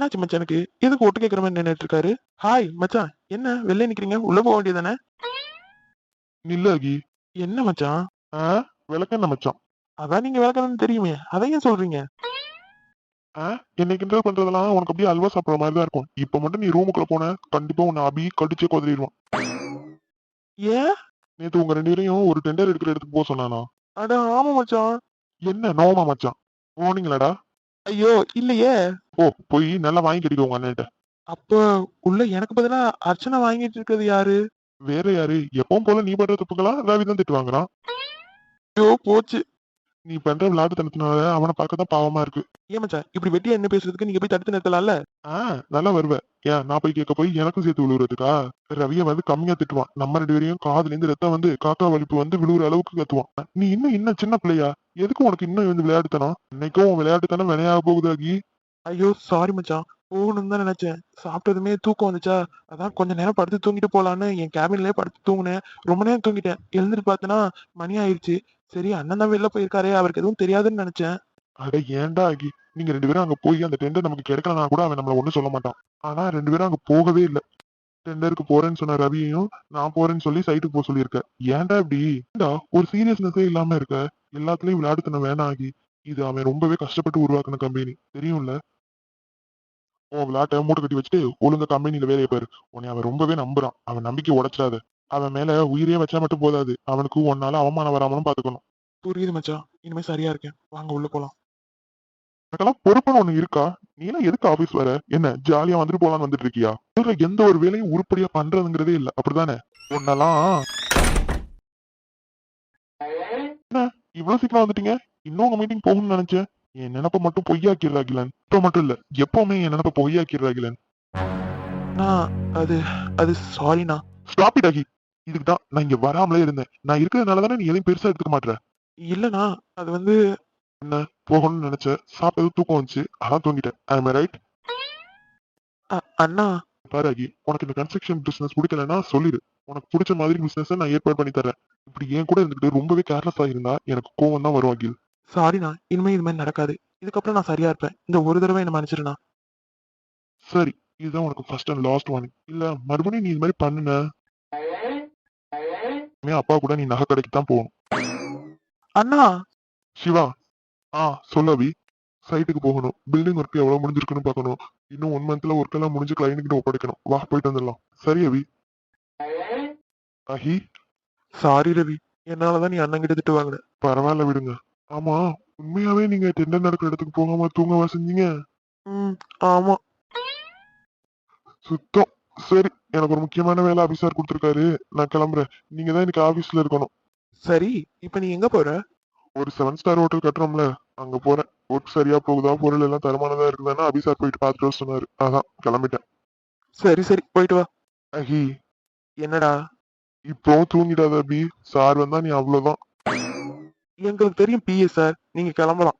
என்னாச்சு மச்சானுக்கு எதுக்கு ஒட்டு கேட்கற மாதிரி நின்றுட்டு இருக்காரு? ஹாய் மச்சான் என்ன? வெளில நிக்கிறீங்க? உள்ள போக வேண்டியதானே நில்லாகி என்ன மச்சான்? ஆ? விளக்கண்ண மச்சான்? அதான் நீங்க விளக்கணும்னு தெரியுமே. அதையும் சொல்றீங்க? ஆ? என்னை கிண்டல் பண்றதெல்லாம் உனக்கு அப்படியே அல்வா சாப்பிடுற மாதிரி தான் இருக்கும். இப்ப மட்டும் நீ ரூமுக்குள்ள போன கண்டிப்பா உன்னை அபி கடிச்சே கொதறிடுவான். ஏன்? நேத்து உங்க ரெண்டு பேரையும் ஒரு டெண்டர் எடுக்கிற இடத்துக்கு போக சொன்னானா? அட ஆமா மச்சான். என்ன நோமா மச்சான்? போனீங்களாடா? ஐயோ இல்லையே. ஓ போய் நல்லா வாங்கி கட்டிக்கோ உங்க அண்ணன்ட்ட. அப்ப உள்ள எனக்கு பதிலா அர்ச்சனை வாங்கிட்டு இருக்கிறது யாரு? வேற யாரு? எப்பவும் போல நீ பண்ற தப்புக்கெல்லாம் ரவி தான் திட்டு வாங்குறான் ஐயோ போச்சு. நீ பண்ற விளையாட்டுத்தனத்தினால அவனை பார்க்க தான் பாவமா இருக்கு. ஏன் மச்சான் இப்படி வெட்டியா என்ன பேசுறதுக்கு நீங்க போய் தடுத்து நிறுத்தலாம்ல? ஆ நல்லா வருவ. ஏன் நான் போய் கேட்க போய் எனக்கும் சேர்த்து விழுவுறதுக்கா? ரவிய வந்து கம்மியா திட்டுவான். நம்ம ரெண்டு பேரையும் காதுல இருந்து ரத்தம் வந்து காக்கா வலிப்பு வந்து விழுவுற அளவுக்கு கத்துவான். நீ இன்னும் இன்னும் சின்ன பிள்ளையா? எதுக்கு உனக்கு இன்னும் வந்து விளையாட்டுத்தனம்? இன்னைக்கும் உன் விளையாட்டுத்தனம் விளையாக போகுதாகி ஐயோ சாரி மச்சான் போகணும்னு தான் நினைச்சேன். சாப்பிட்டதுமே தூக்கம் வந்துச்சா? அதான் கொஞ்ச நேரம் படுத்து தூங்கிட்டு போலான்னு என் கேபின்லயே படுத்து தூங்குனேன். ரொம்ப நேரம் தூங்கிட்டேன். எழுந்துட்டு பார்த்தேன்னா மணி ஆயிருச்சு. சரி அண்ணன் தான் வெளில போயிருக்காரே அவருக்கு எதுவும் தெரியாதுன்னு நினைச்சேன். அட ஏன்டா ஆகி? நீங்க ரெண்டு பேரும் அங்க போய் அந்த டெண்டர் நமக்கு கிடைக்கலனா கூட அவன் நம்மள ஒண்ணும் சொல்ல மாட்டான். ஆனா ரெண்டு பேரும் அங்க போகவே இல்ல. டெண்டருக்கு போறேன்னு சொன்ன ரவியையும் நான் போறேன்னு சொல்லி சைட்டுக்கு போக சொல்லியிருக்க. ஏன்டா இப்படி? ஏன்டா ஒரு சீரியஸ்னஸே இல்லாம இருக்க? எல்லாத்துலயும் விளையாடுத்தன வேணாம் ஆகி? இது அவன் ரொம்பவே கஷ்டப்பட்டு உருவாக்குன கம்பெனி தெரியும்ல? உன் விளையாட்டை மூட்டை கட்டி வச்சுட்டு ஒழுங்கா கம்பெனியில வேலையை பாரு. உன்னை அவன் ரொம்பவே நம்புறான். அவன் நம்பிக்கை உடைச்சிடாத. அவன் மேல உயிரே வச்சா மட்டும் போதாது. அவனுக்கு உன்னால அவமானம் வராமலும் பாத்துக்கணும். புரியுது மச்சான் இனிமே சரியா இருக்கேன். வாங்க உள்ள போலாம். எனக்கெல்லாம் பொறுப்புன்னு ஒண்ணு இருக்கா? நீ எல்லாம் எதுக்கு ஆபீஸ் வர? என்ன ஜாலியா வந்துட்டு போலான்னு வந்துட்டு இருக்கியா? எந்த ஒரு வேலையும் உருப்படியா பண்றதுங்கிறதே இல்ல. அப்படிதானே உன்னெல்லாம் என்ன? இவ்வளவு சீக்கிரம் வந்துட்டீங்க? இன்னும் உங்க மீட்டிங் போகணும்னு நினைச்சேன். என் நினப்ப மட்டும் பொய்யாக்கிடுறா கிலன் இப்ப மட்டும் இல்ல எப்பவுமே என் நினப்ப பொய்யாக்கிடுறா கிலன் நான் அது அது சாரிண்ணா ஸ்டாப் இட் ஆகி இதுக்கு தான் நான் இங்க வராமலே இருந்தேன். நான் இருக்கிறதுனால தானே நீ எதையும் பெருசா எடுத்துக்க மாட்ற இல்லண்ணா அது வந்து போகணும்னு நினைச்சேன். சாப்பிட்டது தூக்கம் வந்துச்சு. அதான் தூங்கிட்டேன். ஐ ரைட் அண்ணா. பாராகி உனக்கு இந்த கன்ஸ்ட்ரக்ஷன் பிசினஸ் பிடிக்கலன்னா சொல்லிடு. உனக்கு பிடிச்ச மாதிரி பிசினஸ் நான் ஏற்பாடு பண்ணி தரேன். இப்படி என் கூட இருந்துட்டு ரொம்பவே கேர்லெஸ்ஸா இருந்தா எனக்கு கோவம் தான் வரும் அகில் சாரிண்ணா இனிமே இது மாதிரி நடக்காது. இதுக்கப்புறம் நான் சரியா இருப்பேன். இந்த ஒரு தடவை என்ன மன்னிச்சிருண்ணா. சரி. இதுதான் உனக்கு ஃபர்ஸ்ட் அண்ட் லாஸ்ட் ஒன் இல்ல மறுபடியும் நீ இது மாதிரி பண்ணுன? இனிமே அப்பா கூட நீ நகை கடைக்கு தான் போகணும். அண்ணா! சிவா! ஆ சொல்லவி சைட்டுக்கு போகணும். பில்டிங் ஒர்க் எவ்வளவு முடிஞ்சிருக்குன்னு பார்க்கணும். இன்னும் ஒன் மந்த்ல ஒர்க் எல்லாம் முடிஞ்சு கிளைண்ட் கிட்ட ஒப்படைக்கணும். வா போயிட்டு வந்துடலாம். சரி அவி அஹி. சாரி ரவி. என்னாலதான் நீ அண்ணன் கிட்ட திட்டு வாங்கின. பரவாயில்ல விடுங்க. ஆமா உண்மையாவே நீங்க டெண்டர் நடக்கிற இடத்துக்கு போகாம தூங்கவா செஞ்சீங்க? ம் ஆமா. சுத்தம். சரி எனக்கு ஒரு முக்கியமான வேலை ஆபீசர் கொடுத்துருக்காரு. நான் கிளம்புறேன். நீங்க தான் எனக்கு ஆபீஸ்ல இருக்கணும். சரி இப்ப நீ எங்க போற? ஒரு செவன் ஸ்டார் ஹோட்டல் கட்டுறோம்ல அங்க போறேன். ஒர்க் சரியா போகுதா பொருள் எல்லாம் தரமானதா இருக்குதான்னு அபிசார் போயிட்டு பார்த்துட்டு சொன்னாரு. அதான் கிளம்பிட்டேன். சரி சரி போயிட்டு வா. அஹி. என்னடா? இப்போ தூங்கிடாத அபி. சார் வந்தா நீ அவ்வளவுதான். எங்களுக்கு தெரியும் பிஎஸ் சார் நீங்க கிளம்பலாம்.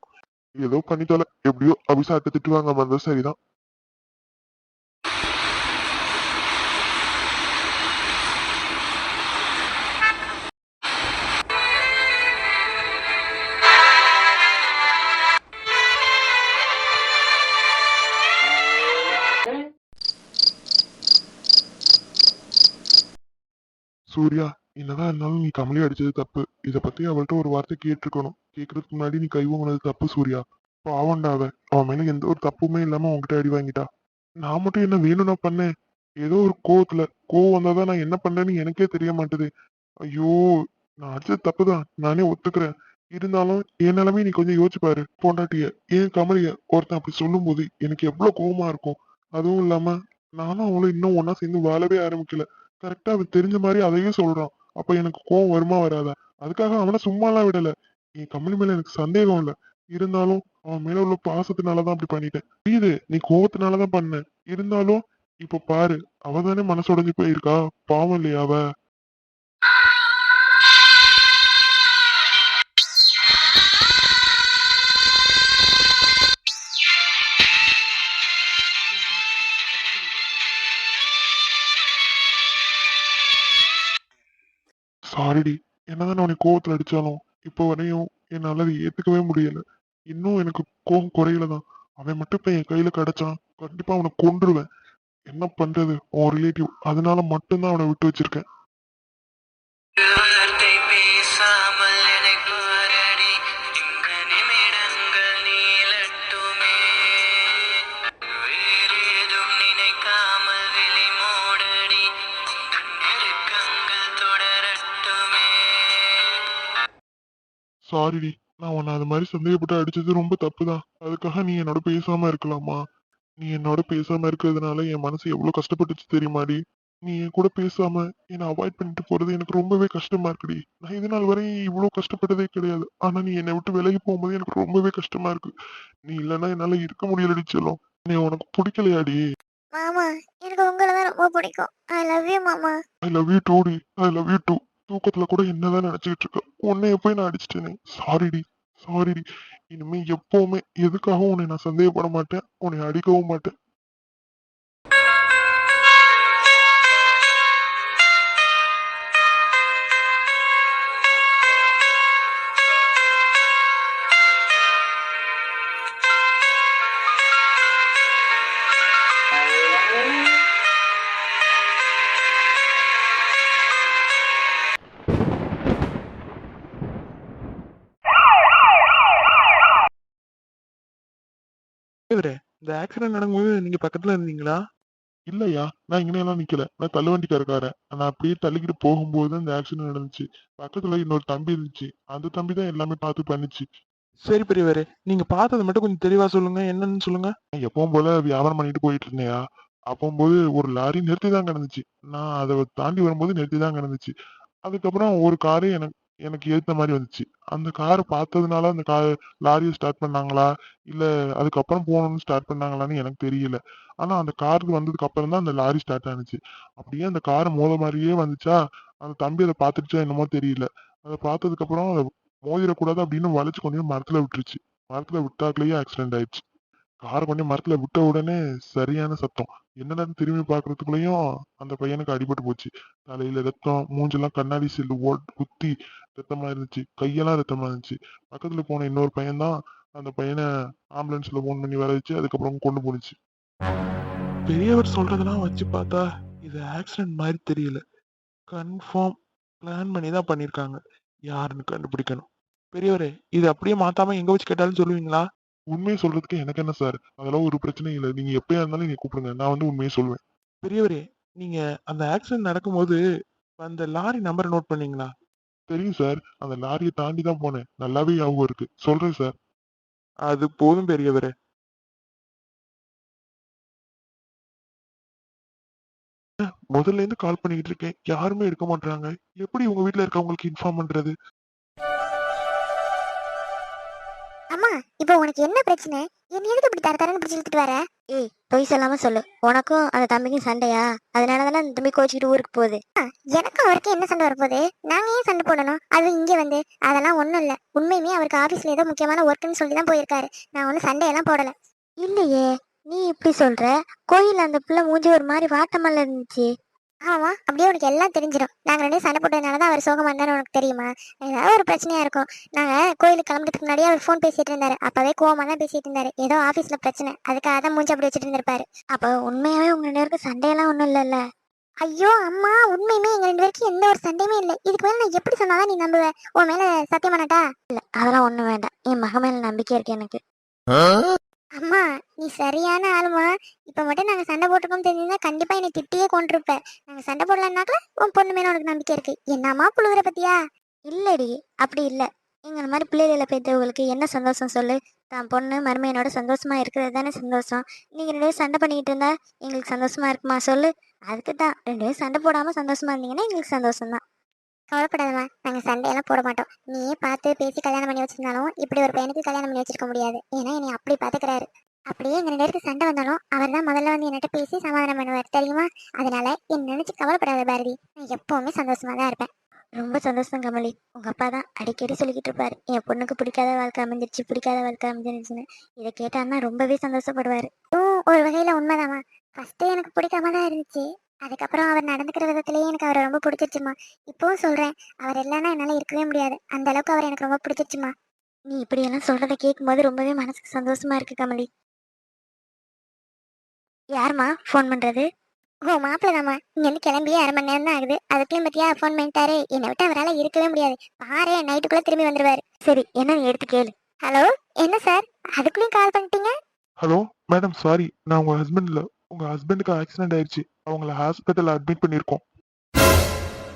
ஏதோ பண்ணி தொலை எப்படியோ அபிசார்ட்ட திட்டு வாங்காம இருந்தா சரிதான். சூர்யா என்னதான் இருந்தாலும் நீ கமலி அடிச்சது தப்பு. இத பத்தி அவள்கிட்ட ஒரு வார்த்தை கேட்டிருக்கணும். கேக்குறதுக்கு முன்னாடி நீ கைவங்கினது தப்பு சூர்யா. பாவண்டா அவ அவன் மேல எந்த ஒரு தப்புமே இல்லாம உன்கிட்ட அடி வாங்கிட்டா. நான் மட்டும் என்ன வேணும்னா பண்ணேன்? ஏதோ ஒரு கோவத்துல. கோவம் வந்தாதான் நான் என்ன பண்றேன்னு எனக்கே தெரிய மாட்டுது. ஐயோ நான் அடிச்சது தப்புதான். நானே ஒத்துக்கிறேன். இருந்தாலும் என் நிலைமையை நீ கொஞ்சம் யோசிச்சு பாரு பொண்டாட்டிய. ஏன் கமலிய? ஒருத்தன் அப்படி சொல்லும் போது எனக்கு எவ்வளவு கோவமா இருக்கும். அதுவும் இல்லாம நானும் அவளும் இன்னும் ஒன்னா சேர்ந்து வாழவே ஆரம்பிக்கல. கரெக்டா அவன் தெரிஞ்ச மாதிரி அதையும் சொல்றான். அப்ப எனக்கு கோவம் வருமா வராதா? அதுக்காக அவனை சும்மாலாம் விடல. என் கம்பெனி மேல எனக்கு சந்தேகம் இல்ல. இருந்தாலும் அவன் மேல உள்ள பாசத்தினாலதான் அப்படி பண்ணிட்டேன். புரியுது? நீ கோவத்தினாலதான் பண்ண. இருந்தாலும் இப்ப பாரு அவதானே மனசு உடைஞ்சு போயிருக்கா? பாவம் இல்லையா அவ? சாரிடி என்னதான் உனக்கு கோவத்துல அடிச்சாலும் இப்போ வரையும் என்னால அதை ஏத்துக்கவே முடியல. இன்னும் எனக்கு கோவம் குறையில தான் அவன் மட்டும் இப்ப என் கையில கிடைச்சான். கண்டிப்பா அவனை கொன்றுவேன். என்ன பண்றது? உன் ரிலேட்டிவ் அதனால மட்டும்தான் அவனை விட்டு வச்சிருக்கேன். சாரிடி நான் உன்னை அது மாதிரி சந்தேகப்பட்டு அடிச்சது ரொம்ப தப்புதான். அதுக்காக நீ என்னோட பேசாம இருக்கலாமா? நீ என்னோட பேசாம இருக்கிறதுனால என் மனசு எவ்வளவு கஷ்டப்பட்டுச்சு தெரியுமாடி நீ என் கூட பேசாம என்னை அவாய்ட் பண்ணிட்டு போறது எனக்கு ரொம்பவே கஷ்டமா இருக்குடி நான் இது நாள் வரை இவ்வளவு கஷ்டப்பட்டதே கிடையாது. ஆனா நீ என்னை விட்டு விலகி போகும்போது எனக்கு ரொம்பவே கஷ்டமா இருக்கு. நீ இல்லைன்னா என்னால இருக்க முடியலடி செல்லம். நீ உனக்கு பிடிக்கலையாடி மாமா எனக்கு உங்களை தான் ரொம்ப பிடிக்கும். ஐ லவ் யூ மாமா. ஐ லவ் யூ டூடி ஐ லவ் யூ டூ தூக்கத்துல கூட என்னதான் நினைச்சுக்கிட்டு இருக்க. உன்னைய போய் நான் அடிச்சிட்டேனே. சாரிடி சாரிடி இனிமே எப்பவுமே எதுக்காகவும் உன்னை நான் சந்தேகப்பட மாட்டேன். உன்னை அடிக்கவும் மாட்டேன். இந்த ஆக்சிடென்ட் நடக்கும்போது நீங்க பக்கத்துல இருந்தீங்களா? இல்லையா. நான் இங்கெல்லாம் நிக்கல. நான் தள்ளுவண்டிக்காரக்காரன் நான் அப்படியே தள்ளிக்கிட்டு போகும்போது அந்த ஆக்சிடென்ட் நடந்துச்சு. பக்கத்துல இன்னொரு தம்பி இருந்துச்சு. அந்த தம்பி தான் எல்லாமே பார்த்து பண்ணுச்சு. சரி பெரியவரே நீங்க பார்த்ததை மட்டும் கொஞ்சம் தெளிவா சொல்லுங்க. என்னன்னு சொல்லுங்க. நான் எப்பவும் போல வியாபாரம் பண்ணிட்டு போயிட்டு இருந்தேயா அப்போம்போது ஒரு லாரி நிறுத்தி தான் கிடந்துச்சு. நான் அதை தாண்டி வரும்போது நிறுத்தி தான் கிடந்துச்சு. அதுக்கப்புறம் ஒரு காரு எனக்கு எனக்கு ஏத்த மாதிரி வந்துச்சு. அந்த காரை பார்த்ததுனால அந்த கார் லாரியை ஸ்டார்ட் பண்ணாங்களா? இல்ல அதுக்கப்புறம் போகணும்னு ஸ்டார்ட் பண்ணாங்களான்னு எனக்கு தெரியல. ஆனா அந்த காருக்கு வந்ததுக்கு அப்புறம் தான் அந்த லாரி ஸ்டார்ட் ஆனுச்சு. அப்படியே அந்த கார் மோத மாதிரியே வந்துச்சா? அந்த தம்பி அதை பார்த்துடுச்சா என்னமோ தெரியல. அதை பார்த்ததுக்கு அப்புறம் அதை அப்படின்னு வளைச்சு கொஞ்சம் மரத்துல விட்டுருச்சு. மரத்துல விட்டாக்குலயே ஆக்சிடென்ட் ஆயிடுச்சு. காரை கொஞ்சம் மரத்துல விட்ட உடனே சரியான சத்தம். என்னடா திரும்பி பாக்குறதுக்குள்ளயும் அந்த பையனுக்கு அடிபட்டு போச்சு. தலையில ரத்தம் மூஞ்செல்லாம் கண்ணாடி சில்லு ஓட் குத்தி ரத்தமா இருந்துச்சு. கையெல்லாம் ரத்தமா இருந்துச்சு. பக்கத்துல போன இன்னொரு பையன் தான் அந்த பையனை ஆம்புலன்ஸ்ல ஃபோன் பண்ணி வர வச்சு அதுக்கப்புறம் கொண்டு போனுச்சு பெரியவர் சொல்றதெல்லாம் வச்சு பார்த்தா இது ஆக்சிடென்ட் மாதிரி தெரியல. கன்ஃபார்ம் பிளான் பண்ணி தான் பண்ணியிருக்காங்க. யாருன்னு கண்டுபிடிக்கணும். பெரியவரே இது அப்படியே மாத்தாம எங்க வச்சு கேட்டாலும் சொல்லுவீங்களா? உண்மையை சொல்றதுக்கு எனக்கு என்ன சார் அதெல்லாம் ஒரு பிரச்சனையும் இல்லை. நீங்க எப்பயா இருந்தாலும் நீங்க கூப்பிடுங்க. நான் வந்து உண்மையை சொல்லுவேன் பெரியவரே நீங்க அந்த ஆக்சிடென்ட் நடக்கும்போது அந்த லாரி நம்பரை நோட் பண்ணீங்களா? தெரியும் சார் அந்த லாரியை தாண்டி தான் போனேன். நல்லாவே ஞாபகம் இருக்கு. சொல்றேன் சார் அது போதும் பெரியவரே. முதல்ல இருந்து கால் பண்ணிக்கிட்டு இருக்கேன். யாருமே எடுக்க மாட்டாங்க எப்படி உங்க வீட்ல இருக்கவங்களுக்கு இன்ஃபார்ம் பண்றது? அம்மா இப்போ உனக்கு என்ன பிரச்சனை? என்ன எதுக்கு இப்படி தர தரன்னு பிடிச்சி இழுத்துட்டு வர? ஏய் பொய் சொல்லாம சொல்லு. உனக்கும் அந்த தம்பிக்கும் சண்டையா? அதனால தானே அந்த தம்பி கோச்சிக்கிட்டு ஊருக்கு போகுது. எனக்கும் அவருக்கு என்ன சண்டை வரப்போகுது? நாங்க ஏன் சண்டை போடணும்? அது இங்கே வந்து. அதெல்லாம் ஒண்ணும் இல்ல. உண்மையுமே அவருக்கு ஆபீஸ்ல ஏதோ முக்கியமான ஒர்க்குன்னு சொல்லி தான் போயிருக்காரு. நான் ஒன்றும் சண்டையெல்லாம் போடல. இல்லையே நீ இப்படி சொல்ற? கோயில் அந்த பிள்ளை மூஞ்சி ஒரு மாதிரி வாட்டமல்ல இருந்துச்சு. ஆமா அப்படியே உனக்கு எல்லாம் தெரிஞ்சிடும் நாங்க ரெண்டு சண்டை போட்டதுனால தான் அவர் சோகமா இருந்தாரு உனக்கு தெரியுமா? ஏதாவது ஒரு பிரச்சனையா இருக்கும். நாங்க கோயிலுக்கு கிளம்புறதுக்கு முன்னாடியே அவர் ஃபோன் பேசிட்டு இருந்தாரு. அப்பவே கோவமா தான் பேசிட்டு இருந்தாரு. ஏதோ ஆபீஸ்ல பிரச்சனை. அதுக்காக தான் மூஞ்சி அப்படி வச்சுட்டு இருந்திருப்பாரு. அப்ப உண்மையாவே உங்க ரெண்டு பேருக்கு சண்டையெல்லாம் ஒண்ணும் இல்லல்ல? ஐயோ அம்மா உண்மையுமே எங்க ரெண்டு பேருக்கு எந்த ஒரு சண்டையுமே இல்லை. இதுக்கு மேல நான் எப்படி சொன்னாதான் நீ நம்புவ? உன் மேல சத்தியமானட்டா இல்ல அதெல்லாம் ஒண்ணும் வேண்டாம். என் மக மேல நம்பிக்கை இருக்கு எனக்கு. அம்மா நீ சரியான ஆளுமா. இப்போ மட்டும் நாங்கள் சண்டை போட்டிருக்கோம் தெரிஞ்சிருந்தா கண்டிப்பாக என்னை திட்டியே கொண்டிருப்ப நாங்கள் சண்டை போடலன்னாக்கல உன் பொண்ணு மேலே உனக்கு நம்பிக்கை இருக்கு. என்னம்மா புழுகுற பத்தியா? இல்லடி அப்படி இல்லை. எங்கள் மாதிரி பிள்ளைகளை பெற்றவங்களுக்கு என்ன சந்தோஷம் சொல்லு? தான் பொண்ணு மருமையனோட சந்தோஷமா இருக்கிறது தானே சந்தோஷம். நீங்கள் ரெண்டு பேரும் சண்டை பண்ணிக்கிட்டு இருந்தா எங்களுக்கு சந்தோஷமா இருக்குமா சொல்லு? அதுக்கு தான். ரெண்டு பேரும் சண்டை போடாமல் சந்தோஷமா இருந்தீங்கன்னா எங்களுக்கு சந்தோஷம் தான் கவலைப்படாதம்மா நாங்க சண்டையெல்லாம் போட மாட்டோம். நீயே பார்த்து பேசி கல்யாணம் பண்ணி வச்சிருந்தாலும் இப்படி ஒரு பையனுக்கு கல்யாணம் பண்ணி வச்சிருக்க முடியாது. ஏன்னா என்னை அப்படி பாத்துக்கிறாரு அப்படியே எங்க ரெண்டு பேருக்கு சண்டை வந்தாலும் அவர் தான் முதல்ல வந்து என்கிட்ட பேசி சமாதானம் பண்ணுவார் தெரியுமா? அதனால என்ன நினைச்சு கவலைப்படாத பாரதி. நான் எப்பவுமே சந்தோஷமா தான் இருப்பேன். ரொம்ப சந்தோஷம் கமலி. உங்க அப்பா தான் அடிக்கடி சொல்லிக்கிட்டு இருப்பாரு. என் பொண்ணுக்கு பிடிக்காத வாழ்க்கை அமைஞ்சிருச்சு பிடிக்காத வாழ்க்கை அமைஞ்சிருச்சுன்னு. இதை கேட்டான்னா ரொம்பவே சந்தோஷப்படுவாரு. ஒரு வகையில உண்மைதாம்மா. ஃபர்ஸ்ட் எனக்கு பிடிக்காம தான் இருந்துச்சு. அதுக்கப்புறம் அவர் நடந்துக்கிற விதத்திலேயே எனக்கு அவரை ரொம்ப பிடிச்சிருச்சுமா இப்பவும் சொல்றேன் அவர் இல்லைன்னா என்னால இருக்கவே முடியாது. அந்த அளவுக்கு அவர் எனக்கு ரொம்ப பிடிச்சிருச்சுமா நீ இப்படி எல்லாம் சொல்றதை கேட்கும்போது ரொம்பவே மனசுக்கு சந்தோஷமா இருக்கு கமலி. யாரும்மா ஃபோன் பண்றது? ஓ மாப்பிள்ளதாம்மா. இங்க இருந்து கிளம்பி அரை மணி நேரம் தான் ஆகுது. அதுக்குள்ளேயும் பத்தியா ஃபோன் பண்ணிட்டாரு. என்னை விட்டு அவரால் இருக்கவே முடியாது. பாரு நைட்டுக்குள்ள திரும்பி வந்துருவாரு. சரி என்ன நீ எடுத்து கேளு. ஹலோ என்ன சார் அதுக்குள்ளேயும் கால் பண்ணிட்டீங்க? ஹலோ மேடம் சாரி நான் உங்க ஹஸ்பண்ட் இல்ல உங்க ஹஸ்பண்டுக்கு ஆக்சிடென்ட் ஆயிடுச்சு அவங்கள ஹாஸ்பிட்டல் அட்மிட் பண்ணிருக்கோம்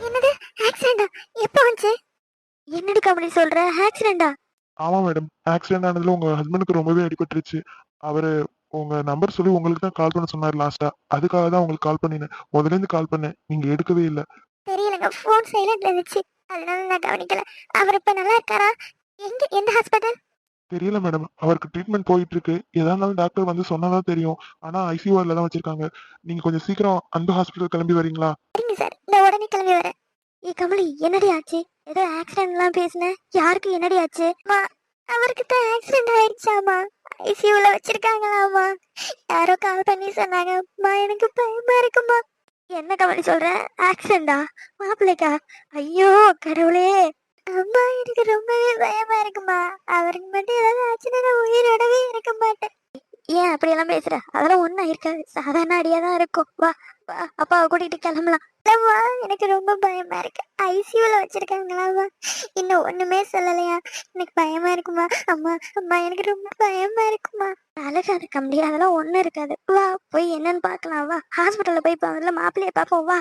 என்னது? ஆக்சிடென்டா எப்போ வந்துச்சு? என்னடி கம்பெனி சொல்ற? ஆக்சிடென்டா ஆமா மேடம் ஆக்சிடென்ட் ஆனதுல உங்க ஹஸ்பண்டுக்கு ரொம்பவே அடிபட்டுருச்சு. அவரு உங்க நம்பர் சொல்லி உங்களுக்கு தான் கால் பண்ண சொன்னார் லாஸ்டா அதுக்காக தான் உங்களுக்கு கால் பண்ணினேன். முதல்ல இருந்து கால் பண்ணேன். நீங்க எடுக்கவே இல்ல. தெரியலங்க. ஃபோன் சைலண்ட்ல இருந்துச்சு. அதனால நான் கவனிக்கல. அவர் இப்ப நல்லா இருக்காரா? எங்க எந்த ஹாஸ்பிட்டல் தெரியல மேடம் அவருக்கு ட்ரீட்மெண்ட் போயிட்டு இருக்கு எதா இருந்தாலும் டாக்டர் வந்து சொன்னதா தெரியும். ஆனா ஐசியூஆர்ல தான் வச்சிருக்காங்க. நீங்க கொஞ்சம் சீக்கிரம் அன்பு ஹாஸ்பிட்டல் கிளம்பி வரீங்களா? சரிங்க சார் இந்த உடனே கிளம்பி வரேன். ஏ கமலி என்னடி ஆச்சு? ஏதோ ஆக்சிடென்ட்லாம் பேசுன. யாருக்கு என்னடி ஆச்சு? மா அவருக்கு தான் ஆக்சிடென்ட் ஆயிடுச்சாமா ஐசியூல வச்சிருக்காங்களாமா? யாரோ கால் பண்ணி சொன்னாங்க. அம்மா எனக்கு பயமா இருக்குமா? என்ன கமலி சொல்ற? ஆக்சிடென்டா மாப்பிள்ளைக்கா? ஐயோ கடவுளே. அம்மா எனக்கு ரொம்பவே பயமா இருக்குமா? அவருக்கு மட்டும் ஏதாவது ஆச்சுன்னா நான் உயிரோடவே இருக்க மாட்டேன். ஏன் அப்படியெல்லாம் பேசுற? அதெல்லாம் ஒன்றும் இருக்காது சாதாரண அடியா தான் இருக்கும். வா வா அப்பாவை கூட்டிட்டு கிளம்பலாம். இல்லம்மா எனக்கு ரொம்ப பயமா இருக்கு. ஐசியூல வச்சிருக்காங்களாமா இன்னும் ஒண்ணுமே சொல்லலையா? எனக்கு பயமா இருக்குமா? அம்மா அம்மா எனக்கு ரொம்ப பயமா இருக்குமா? அழகாத கம்பி அதெல்லாம் ஒன்றும் இருக்காது. வா போய் என்னன்னு பார்க்கலாம். வா ஹாஸ்பிட்டல்ல போய் பாருல மாப்பிள்ளைய பார்ப்போம். வா.